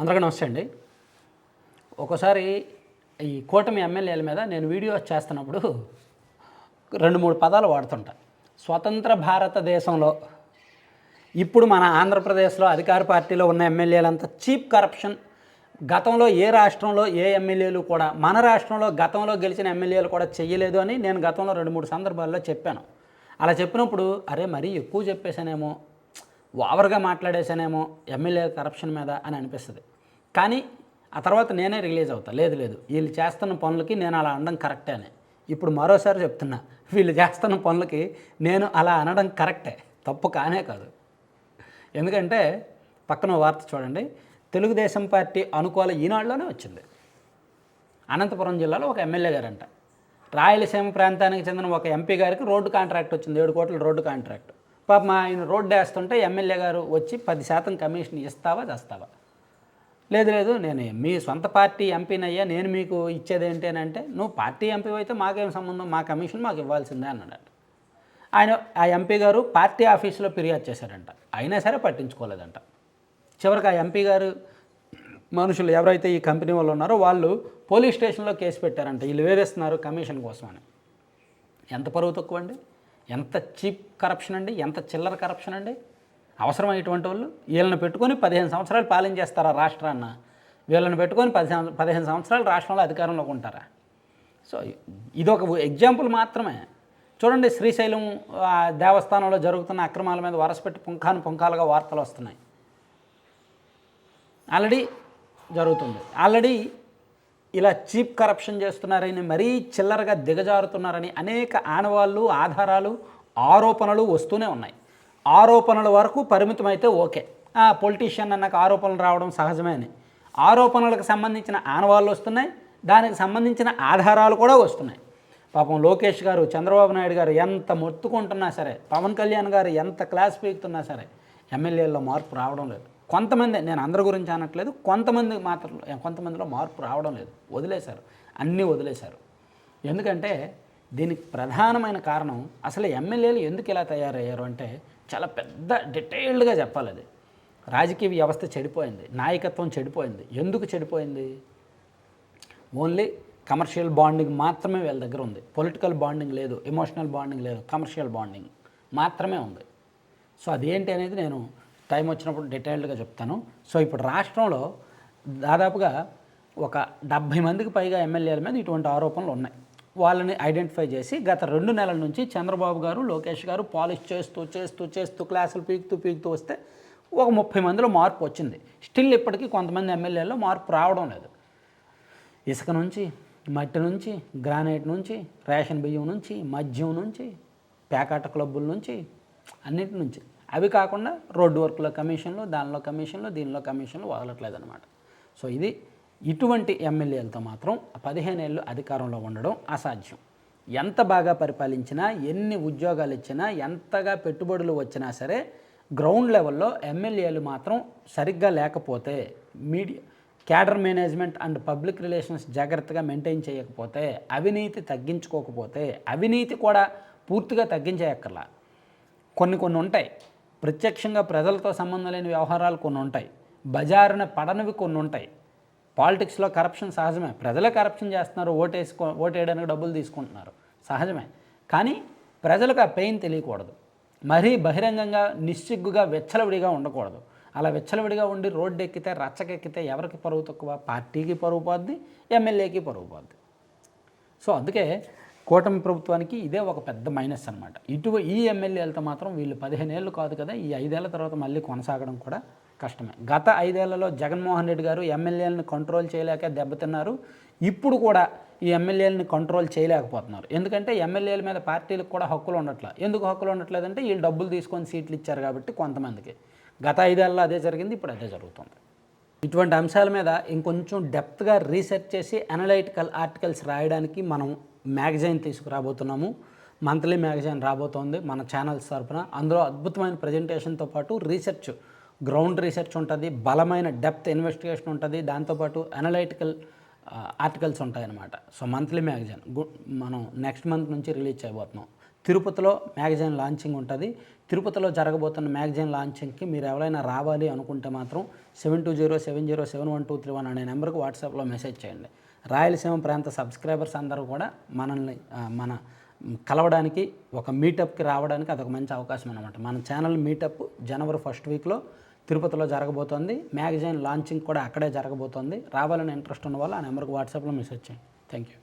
అందరికీ నమస్తే అండి. ఒకసారి ఈ కూటమి ఎమ్మెల్యేల మీద నేను వీడియోస్ చేస్తున్నప్పుడు రెండు మూడు పదాలు వాడుతుంటా. స్వతంత్ర భారతదేశంలో ఇప్పుడు మన ఆంధ్రప్రదేశ్లో అధికార పార్టీలో ఉన్న ఎమ్మెల్యేలంతా చీప్ కరప్షన్. గతంలో ఏ రాష్ట్రంలో ఏ ఎమ్మెల్యేలు కూడా మన రాష్ట్రంలో గతంలో గెలిచిన ఎమ్మెల్యేలు కూడా చెయ్యలేదు అని నేను గతంలో రెండు మూడు సందర్భాల్లో చెప్పాను. అలా చెప్పినప్పుడు అరే మరీ ఎక్కువ చెప్పేశానేమో ఓవర్గా మాట్లాడేశానేమో ఎమ్మెల్యే కరప్షన్ మీద అని అనిపిస్తుంది. కానీ ఆ తర్వాత నేనే రిలీజ్ అవుతా. లేదు లేదు. వీళ్ళు చేస్తున్న పనులకి నేను అలా అనడం కరెక్టే అని. ఇప్పుడు మరోసారి చెప్తున్నా. వీళ్ళు చేస్తున్న పనులకి నేను అలా అనడం కరెక్టే తప్పు కానే కాదు. ఎందుకంటే పక్కన వార్త చూడండి. తెలుగుదేశం పార్టీ అనుకూల ఈనాడులోనే వచ్చింది. అనంతపురం జిల్లాలో ఒక ఎమ్మెల్యే గారంట. రాయలసీమ ప్రాంతానికి చెందిన ఒక ఎంపీ గారికి రోడ్డు కాంట్రాక్ట్ వచ్చింది. ఏడు కోట్ల రోడ్డు కాంట్రాక్ట్. పాప ఆయన రోడ్డు వేస్తుంటే ఎమ్మెల్యే గారు వచ్చి పది శాతం కమిషన్ ఇస్తావా చేస్తావా? లేదు లేదు నేను మీ సొంత పార్టీ ఎంపీనయ్యా నేను మీకు ఇచ్చేది ఏంటి అని అంటే నువ్వు పార్టీ ఎంపీ అయితే మాకేం సంబంధం మా కమిషన్ మాకు ఇవ్వాల్సిందే అన్నాడు ఆయన ఆ ఎంపీ గారు పార్టీ ఆఫీసులో ఫిర్యాదు చేశారంట. అయినా సరే పట్టించుకోలేదంట. చివరికి ఆ ఎంపీ గారు మనుషులు ఎవరైతే ఈ కంపెనీ వాళ్ళు ఉన్నారో వాళ్ళు పోలీస్ స్టేషన్లో కేసు పెట్టారంట. వీళ్ళు వేరేస్తున్నారు కమిషన్ కోసమని ఎంత పరువు తక్కువ అండి ఎంత చీప్ కరప్షన్ అండి ఎంత చిల్లర కరప్షన్ అండి? అవసరమైనటువంటి వాళ్ళు వీళ్ళని పెట్టుకొని పదిహేను సంవత్సరాలు పాలించేస్తారా రాష్ట్రాన్న? వీళ్ళని పెట్టుకొని పది పదిహేను సంవత్సరాలు రాష్ట్రంలో అధికారంలో ఉంటారా? సో ఇది ఒక ఎగ్జాంపుల్ మాత్రమే. చూడండి శ్రీశైలం దేవస్థానంలో జరుగుతున్న అక్రమాల మీద వరసపెట్టి పుంఖాను పుంఖాలుగా వార్తలు వస్తున్నాయి. ఆల్రెడీ జరుగుతుంది. ఆల్రెడీ ఇలా చీప్ కరప్షన్ చేస్తున్నారని మరీ చిల్లరగా దిగజారుతున్నారని అనేక ఆనవాళ్ళు ఆధారాలు ఆరోపణలు వస్తూనే ఉన్నాయి. ఆరోపణల వరకు పరిమితమైతే ఓకే. పొలిటీషియన్ అన్నాక ఆరోపణలు రావడం సహజమే అని. ఆరోపణలకు సంబంధించిన ఆనవాళ్ళు వస్తున్నాయి దానికి సంబంధించిన ఆధారాలు కూడా వస్తున్నాయి. పాపం లోకేష్ గారు చంద్రబాబు నాయుడు గారు ఎంత మొత్తుకుంటున్నా సరే పవన్ కళ్యాణ్ గారు ఎంత క్లాస్ పీకుతున్నా సరే ఎమ్మెల్యేల్లో మార్పు రావడం లేదు. కొంతమంది నేను అందరి గురించి అనట్లేదు కొంతమంది మాత్రం కొంతమందిలో మార్పు రావడం లేదు. వదిలేశారు. అన్నీ వదిలేశారు. ఎందుకంటే దీనికి ప్రధానమైన కారణం అసలు ఎమ్మెల్యేలు ఎందుకు ఇలా తయారయ్యారు అంటే చాలా పెద్ద డీటెయిల్డ్గా చెప్పాలి అది. రాజకీయ వ్యవస్థ చెడిపోయింది. నాయకత్వం చెడిపోయింది. ఎందుకు చెడిపోయింది? ఓన్లీ కమర్షియల్ బాండింగ్ మాత్రమే వీళ్ళ దగ్గర ఉంది. పొలిటికల్ బాండింగ్ లేదు ఎమోషనల్ బాండింగ్ లేదు కమర్షియల్ బాండింగ్ మాత్రమే ఉంది. సో అదేంటి అనేది నేను టైం వచ్చినప్పుడు డీటెయిల్డ్గా చెప్తాను. సో ఇప్పుడు రాష్ట్రంలో దాదాపుగా ఒక డెబ్భై మందికి పైగా ఎమ్మెల్యేల మీద ఇటువంటి ఆరోపణలు ఉన్నాయి. వాళ్ళని ఐడెంటిఫై చేసి గత రెండు నెలల నుంచి చంద్రబాబు గారు లోకేష్ గారు పాలిష్ చేస్తూ చేస్తూ చేస్తూ క్లాసులు పీకుతూ పీకుతూ వస్తే ఒక ముప్పై మందిలో మార్పు వచ్చింది. స్టిల్ ఇప్పటికీ కొంతమంది ఎమ్మెల్యేల్లో మార్పు రావడం లేదు. ఇసుక నుంచి మట్టి నుంచి గ్రానైట్ నుంచి రేషన్ బియ్యం నుంచి మద్యం నుంచి పేకాట క్లబ్బుల నుంచి అన్నిటి నుంచి. అవి కాకుండా రోడ్డు వర్క్లో కమిషన్లు దానిలో కమిషన్లు దీనిలో కమిషన్లు వదలట్లేదు అనమాట సో ఇది ఇటువంటి ఎమ్మెల్యేలతో మాత్రం పదిహేను ఏళ్ళు అధికారంలో ఉండడం అసాధ్యం. ఎంత బాగా పరిపాలించినా ఎన్ని ఉద్యోగాలు ఇచ్చినా ఎంతగా పెట్టుబడులు వచ్చినా సరే గ్రౌండ్ లెవెల్లో ఎమ్మెల్యేలు మాత్రం సరిగ్గా లేకపోతే media cadre management and public relations జాగ్రత్తగా మెయింటైన్ చేయకపోతే అవినీతి తగ్గించుకోకపోతే అవినీతి కూడా పూర్తిగా తగ్గించేయక్కర్లా. కొన్ని కొన్ని ఉంటాయి. ప్రత్యక్షంగా ప్రజలతో సంబంధం లేని వ్యవహారాలు కొన్ని ఉంటాయి. బజారున పడనవి కొన్ని ఉంటాయి. పాలిటిక్స్లో కరప్షన్ సహజమే. ప్రజలే కరప్షన్ చేస్తున్నారు ఓటేసుకో ఓటేయడానికి డబ్బులు తీసుకుంటున్నారు. సహజమే. కానీ ప్రజలకు ఆ పెయిన్ తెలియకూడదు. మరీ బహిరంగంగా నిశ్చిగ్గుగా వెచ్చలవిడిగా ఉండకూడదు. అలా వెచ్చలవిడిగా ఉండి రోడ్డు ఎక్కితే రచ్చకెక్కితే ఎవరికి పరువు తక్కువ? పార్టీకి పరువు పోద్ది ఎమ్మెల్యేకి పరువు పోద్ది. సో అందుకే కూటమి ప్రభుత్వానికి ఇదే ఒక పెద్ద మైనస్ అనమాట ఇటు ఈ ఎమ్మెల్యేలతో మాత్రం వీళ్ళు పదిహేను ఏళ్ళు కాదు కదా ఈ ఐదేళ్ళ తర్వాత మళ్ళీ కొనసాగడం కూడా కష్టమే. గత ఐదేళ్ళలో జగన్మోహన్ రెడ్డి గారు ఎమ్మెల్యేలను కంట్రోల్ చేయలేక దెబ్బతిన్నారు. ఇప్పుడు కూడా ఈ ఎమ్మెల్యేలను కంట్రోల్ చేయలేకపోతున్నారు. ఎందుకంటే ఎమ్మెల్యేల మీద పార్టీలకు కూడా హక్కులు ఉండట్లేదు ఎందుకు హక్కులు ఉండట్లేదంటే వీళ్ళు డబ్బులు తీసుకొని సీట్లు ఇచ్చారు కాబట్టి కొంతమందికి. గత ఐదేళ్ళలో అదే జరిగింది ఇప్పుడు అదే జరుగుతుంది. ఇటువంటి అంశాల మీద ఇంకొంచెం డెప్త్గా రీసెర్చ్ చేసి అనలైటికల్ ఆర్టికల్స్ రాయడానికి మనం మ్యాగజైన్ తీసుకురాబోతున్నాము. మంత్లీ మ్యాగజైన్ రాబోతోంది మన ఛానల్స్ తరఫున అందులో అద్భుతమైన ప్రజెంటేషన్తో పాటు రీసెర్చ్ గ్రౌండ్ రీసెర్చ్ ఉంటుంది బలమైన డెప్త్ ఇన్వెస్టిగేషన్ ఉంటుంది దాంతోపాటు అనలైటికల్ ఆర్టికల్స్ ఉంటాయన్నమాట. సో మంత్లీ మ్యాగజైన్ గుడ్ మనం నెక్స్ట్ మంత్ నుంచి రిలీజ్ చేయబోతున్నాం. తిరుపతిలో మ్యాగజైన్ లాంచింగ్ ఉంటుంది. తిరుపతిలో జరగబోతున్న మ్యాగజైన్ లాంచింగ్కి మీరు ఎవరైనా రావాలి అనుకుంటే మాత్రం seven two zero seven zero seven one two three one అనే నెంబర్కి వాట్సాప్లో మెసేజ్ చేయండి. రాయలసీమ ప్రాంత సబ్స్క్రైబర్స్ అందరూ కూడా మనల్ని మన కలవడానికి ఒక మీటప్కి రావడానికి అదొక మంచి అవకాశం అనమాట మన ఛానల్ మీటప్ జనవరి ఫస్ట్ వీక్లో తిరుపతిలో జరగబోతోంది. మ్యాగజైన్ లాంచింగ్ కూడా అక్కడే జరగబోతోంది. రావాలని ఇంట్రెస్ట్ ఉన్న వాళ్ళు ఆ నెంబర్కి వాట్సాప్లో మెసేజ్ చేయండి. Thank you